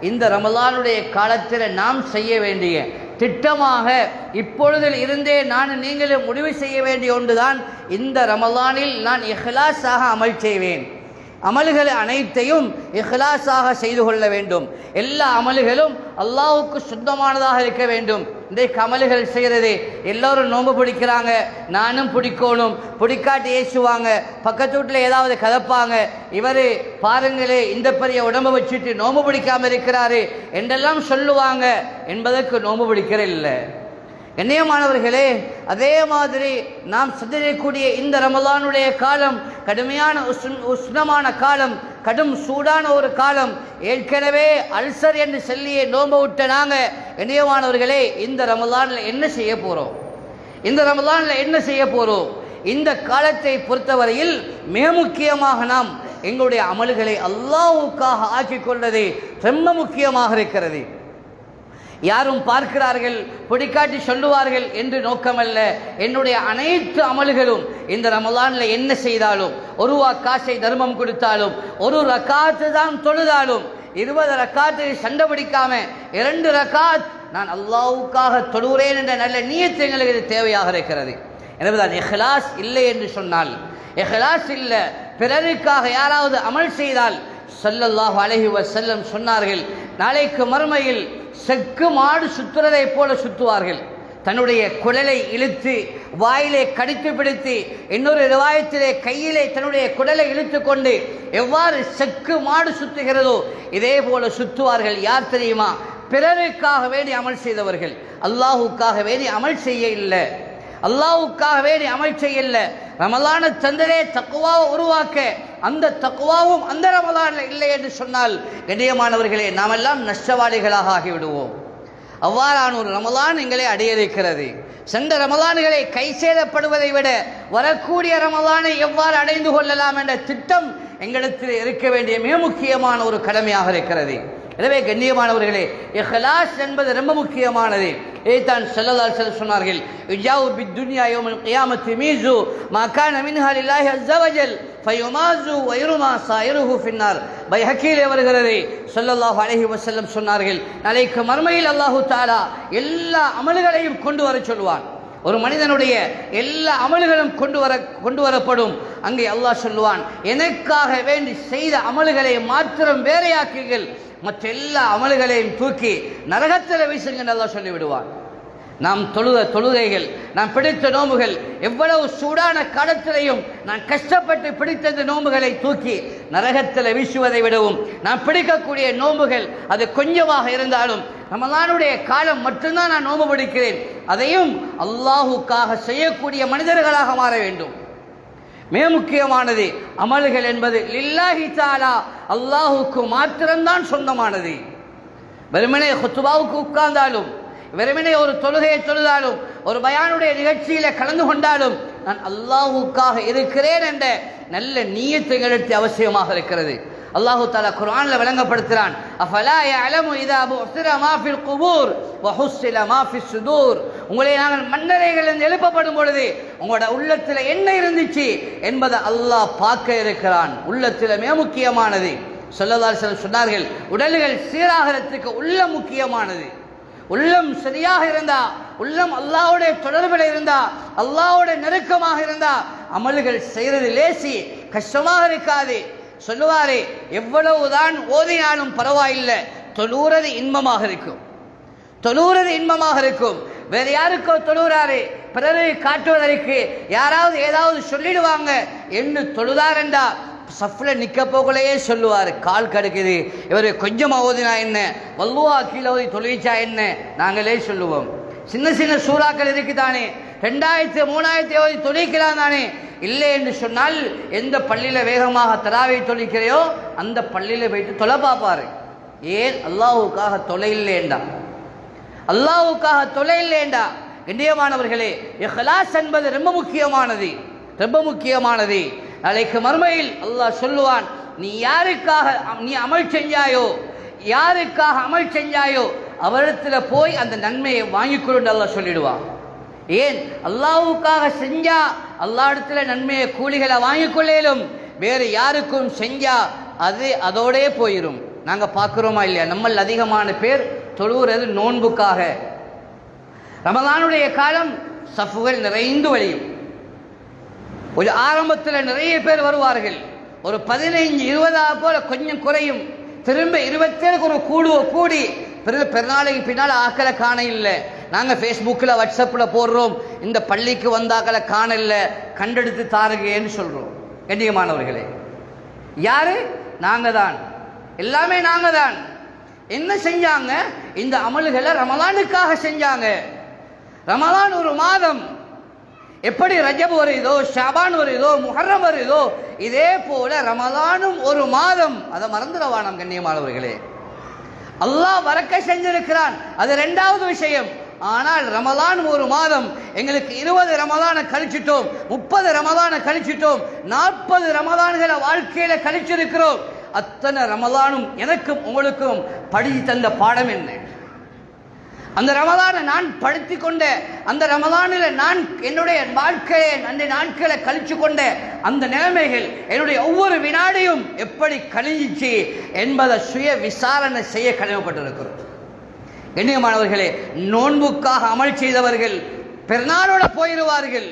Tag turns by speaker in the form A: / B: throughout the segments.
A: இந்த ரமலானுடைய காலத்தில் நாம் செய்ய வேண்டிய திட்டமாக இப்பொழுதில் இருந்தே நான் நீங்களும் முடிவு செய்ய வேண்டிய ஒன்றுதான் இந்த ரமலானில் நான் இஹ்லாஸாக அமல் செய்வேன். அமல்கள் அனைத்தையும் இஹ்லாஸாக செய்து கொள்ள வேண்டும். எல்லா அமல்களும் அல்லாவுக்கு சுத்தமானதாக இருக்க வேண்டும். இந்த கமலுகள் செய்கிறது எல்லோரும் நோன்பு பிடிக்கிறாங்க. நானும் பிடிக்கணும். பிடிக்காட்டி ஏசுவாங்க. பக்கத்து வீட்டில் ஏதாவது கதப்பாங்க. இவர் பாருங்களே இந்த பெரிய உடம்பை வச்சுட்டு நோன்பு பிடிக்காமல் இருக்கிறாரு என்றெல்லாம் சொல்லுவாங்க. என்பதற்கு நோன்பு பிடிக்கிற இல்லை. கண்ணியமானவர்களே அதே மாதிரி நாம் சிதறக்கூடிய இந்த ரமலானுடைய காலம் கடுமையான உஷ்ணமான காலம் கடும் சூடான ஒரு காலம். ஏற்கனவே அல்சர் என்று சொல்லியே நோம்ப விட்ட நாங்கள் இணையமானவர்களே இந்த ரமலானில் என்ன செய்ய போகிறோம் இந்த ரமலானில் என்ன செய்ய போகிறோம் இந்த காலத்தை பொறுத்தவரையில் மிக முக்கியமாக நாம் எங்களுடைய அமல்களை அல்லாவுக்காக ஆக்கிக் கொள்வது ரொம்ப முக்கியமாக இருக்கிறது. யாரும் பார்க்கிறார்கள் பொடிக்காட்டி சொல்லுவார்கள் என்று நோக்கமல்ல. என்னுடைய அனைத்து அமல்களும் இந்த ரமலானில் என்ன செய்தாலும் ஒரு காசை தர்மம் கொடுத்தாலும் ஒரு ரக்காத்து தான் தொழுதாலும் இருபது ரக்காத்து சண்டை பிடிக்காம இரண்டு ரக்காத் நான் அல்லாவுக்காக தொழுகிறேன் என்ற நல்ல நீயத்து எங்களுக்கு இது தேவையாக இருக்கிறது. எனவேதான் எஹ்லாஸ் இல்லை என்று சொன்னால் எஹ்லாஸ் இல்லை பிறருக்காக யாராவது அமல் செய்தால் ஸல்லல்லாஹு அலைஹி வஸல்லம் சொன்னார்கள் நாளைக்கு மறுமையில் செக்கு மாடு சுற்றுறதை போல சுற்றுவார்கள். தன்னுடைய குடலை இழுத்து வாயிலே கடித்து பிடித்து இன்னொரு ரிவாயத்திலே கையிலே தன்னுடைய குடலை இழுத்து கொண்டு எவ்வாறு செக்கு மாடு சுத்துகிறதோ இதே போல சுத்துவார்கள் யார் தெரியுமா? பிறருக்காக வேண்டி அமல் செய்தவர்கள். அல்லாஹுக்காக வேண்டி அமல் செய்ய இல்லை. அல்லாஹுக்காக வேண்டி அமல் செய்ய இல்லை. ரமலான தந்தரே தக்குவாவை உருவாக்க அந்த தக்குவாவும் அந்த ரமலானில் இல்லை என்று சொன்னால் கண்ணியமானவர்களே நாமெல்லாம் நஷ்டவாளிகளாக ஆகிவிடுவோம். அவ்வாறான ஒரு ரமலான் எங்களை அடைய இருக்கிறது சென்ற ரமலான்களை கை சேதப்படுவதை விட வரக்கூடிய ரமலானை எவ்வாறு அடைந்து கொள்ளலாம் என்ற திட்டம் எங்களிடத்தில் இருக்க வேண்டிய மிக முக்கியமான ஒரு கடமையாக இருக்கிறது. எனவே கண்ணியமானவர்களே இஹ்லாஸ் என்பது ரொம்ப முக்கியமானது. இதைத்தான் செல்லதால் செல்ல சொன்னார்கள் இஜாவு பி துன்யா யோமல் கியாமத்தி மீசு மா மின்ஹால் இல்லாஹி அஸ்ஸவஜல் ஃபயுமாசு வயருமா சாயிருஹு ஃபின்னார். பைஹக்கியிலே வருகிறது சொல்லல்லாஹு அலைஹி வசல்லம் சொன்னார்கள் நாளைக்கு மறுமையில் அல்லாஹு தாலா எல்லா அமல்களையும் கொண்டு வர சொல்வான். ஒரு மனிதனுடைய எல்லா அமல்களும் கொண்டு வர கொண்டு வரப்படும். அங்கே அல்லாஹ் சொல்லுவான் எனக்காக வேண்டி செய்த அமல்களை மாத்திரம் வேறையாக்குங்கள். மற்ற எல்லா அமல்களையும் தூக்கி நரகத்தில் வீசுங்கள் அல்லாஹ் சொல்லிவிடுவான். நாம் தொழுத தொழுகைகள் நாம் பிடித்த நோம்புகள் எவ்வளவு சூடான காலத்திலையும் நான் கஷ்டப்பட்டு பிடித்த இந்த நோம்புகளை தூக்கி நரகத்தில் வீசுவதை விடவும் நான் பிடிக்கக்கூடிய நோம்புகள் அது கொஞ்சமாக இருந்தாலும் ரமலானுடைய காலம் மட்டும்தான் நான் நோம்பு பிடிக்கிறேன். அதையும் அல்லாஹுக்காக செய்யக்கூடிய மனிதர்களாக மாற வேண்டும். மிக முக்கியமானது அமல்கள் என்பது லில்லாஹி தாலா அல்லாஹுக்கு மாத்திரம்தான் சொந்தமானது. வெறுமனே ஹுத்துபாவுக்கு உட்கார்ந்தாலும் வெறுமனே ஒரு தொழுகையை தொழுதாலும் ஒரு பயானுடைய நிகழ்ச்சியில் கலந்து கொண்டாலும் நான் அல்லாஹுக்காக இருக்கிறேன் என்ற நல்ல நீயத்துகளுக்கு அவசியமாக இருக்கிறது. அல்லாஹு தாலா குர்ஆன்ல விளங்கப்படுத்துறான் அஃபலா யஅலமு இதா புஸ்ர மா குபூர் சுதூர். உங்களை நாங்கள் மன்னரைகளில் எழுப்பப்படும் பொழுது உங்களோட உள்ளத்தில் என்ன இருந்துச்சு என்பதை அல்லாஹ் பார்க்க இருக்கிறான். உள்ளத்தில் மிக முக்கியமானது சொல்லதார் சொன்னார்கள் உடல்கள் சீராகிறதுக்கு உள்ள முக்கியமானது. உள்ளம் சரியாக இருந்தா உள்ளம் அல்லாவுடைய தொடர்பில் இருந்தா அல்லாவுடைய நெருக்கமாக இருந்தா அமல்கள் செய்யறது லேசி கஷ்டமாக இருக்காது. சொல்லுவாரே எவ்வளவுதான் ஓதினாலும் பரவாயில்லை தொழுறது இன்பமாக இருக்கும். தொழுகிறது இன்பமாக இருக்கும். வேற யாருக்கோ தொழுகிறாரு பிறரை காட்டுவதற்கு யாராவது ஏதாவது சொல்லிடுவாங்க என்று தொழுதாரண்டா? சஃப்ல நிக்க போகலையே சொல்லுவார். கால் கடுக்குது. இவர் கொஞ்சமாக ஓதினா என்ன? வல்லுவா கீழே ஓதி தொழுவிச்சா என்ன? நாங்களே சொல்லுவோம். சின்ன சின்ன சூறாக்கள் இருக்குதானே? ரெண்டாயிரத்து மூணாயிரத்தி ஓதி தொழிக்கலாம் தானே? இல்லை என்று சொன்னால் எந்த பள்ளியில் வேகமாக தராவை தொழிக்கிறையோ அந்த பள்ளியில் போயிட்டு தொலை பார்ப்பாரு. ஏன்? அல்லாஹுக்காக தொலை இல்லைண்டா அல்லாஹுக்காக தொலை இல்லைண்டா கண்ணியமானவர்களே இஹ்லாஸ் என்பது ரொம்ப முக்கியமானது. ரொம்ப முக்கியமானது. நாளைக்கு மறுமையில் அல்லாஹ் சொல்லுவான் நீ யாருக்காக நீ அமல் செஞ்சாயோ யாருக்காக அமல் செஞ்சாயோ அவரிடத்தில் போய் அந்த நன்மையை வாங்கிக் கொண்டு அல்லாஹ் சொல்லிடுவான். ஏன்? அல்லாவுக்காக செஞ்சா அல்லாஹ்விடத்துல நன்மையை கூலிகளை வாங்கிக் கொள்ளேலும் வேறு யாருக்கும் செஞ்சா அது அதோடே போயிடும் நாங்கள் பார்க்குறோமா இல்லையா? நம்மள் அதிகமான பேர் தொழுகிறது நோன்புக்காக. ரமதானுடைய காலம் சஃப்புகள் நிறைந்து வழியும். ஒரு ஆரம்பத்தில் நிறைய பேர் வருவார்கள். ஒரு பதினைஞ்சு இருபதாக போல கொஞ்சம் குறையும். திரும்ப இருபத்தேழுக்கு ஒரு கூடுவோ கூடி பிறகு பெருநாளைக்கு பின்னால் ஆக்களை காண இல்லை. நாங்கள் ஃபேஸ்புக்கில் வாட்ஸ்அப்பில் போடுறோம். இந்த பள்ளிக்கு வந்தாக்களை காணல கண்டெடுத்து தாருங்கன்னு சொல்கிறோம் கண்ணியமானவர்களே யார்? நாங்கள் தான் எல்லாமே நாங்கள் தான் என்ன செஞ்சாங்க? இந்த அமல்களை ரமலானுக்காக செஞ்சாங்க. ரமலான் ஒரு மாதம். எப்படி ரஜப் வருதோ ஷாபான் வருதோ முஹர்ரம் வருதோ இதே போல ரமலானும் ஒரு மாதம். அதை மறந்துடவானம் கண்ணியமானவர்களே? அல்லாஹ் வரக்க செஞ்சிருக்கிறான். அது ரெண்டாவது விஷயம். ஆனால் ரமலான் ஒரு மாதம் எங்களுக்கு இருபது ரமலான கழிச்சிட்டோம் முப்பது ரமலான கழிச்சிட்டோம் நாற்பது ரமலான்களை வாழ்க்கையில கழிச்சிருக்கிறோம். அத்தனை ரமலானும் எனக்கும் உங்களுக்கும் படித்து தந்த பாடம் என்ன? அந்த ரமலானை நான் படுத்தி கொண்ட அந்த ரமலானில் நான் என்னுடைய வாழ்க்கையை அந்த நாட்களை கழிச்சு கொண்ட அந்த நிலைமைகள் என்னுடைய ஒவ்வொரு வினாடியும் எப்படி கழிஞ்சிச்சு என்பதை சுய விசாரணை செய்ய கடமைப்பட்டிருக்கிறோம். கண்ணியமானவர்களே நோன்புக்காக அமல் செய்தவர்கள் பெருநாளோட போயிடுவார்கள்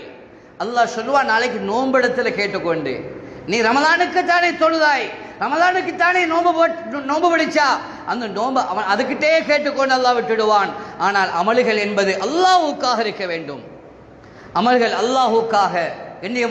A: அல்லாஹ் சொல்லுவான் நாளைக்கு நோன்பெடுத்துல கேட்டுக்கொண்டு நீ ரமலானுக்கு தானே தொழுதாய்? ரமலானுக்கு தானே நோம்பு போட்- நோம்பு பிடிச்சா அந்த நோம்பு அவன் அதுக்கிட்டே கேட்டுக்கொண்டு அல்லாஹ் விட்டுடுவான். ஆனால் அமல்கள் என்பது அல்லாஹுக்காக இருக்க வேண்டும். அமல்கள் அல்லாஹுக்காக கண்ணியமான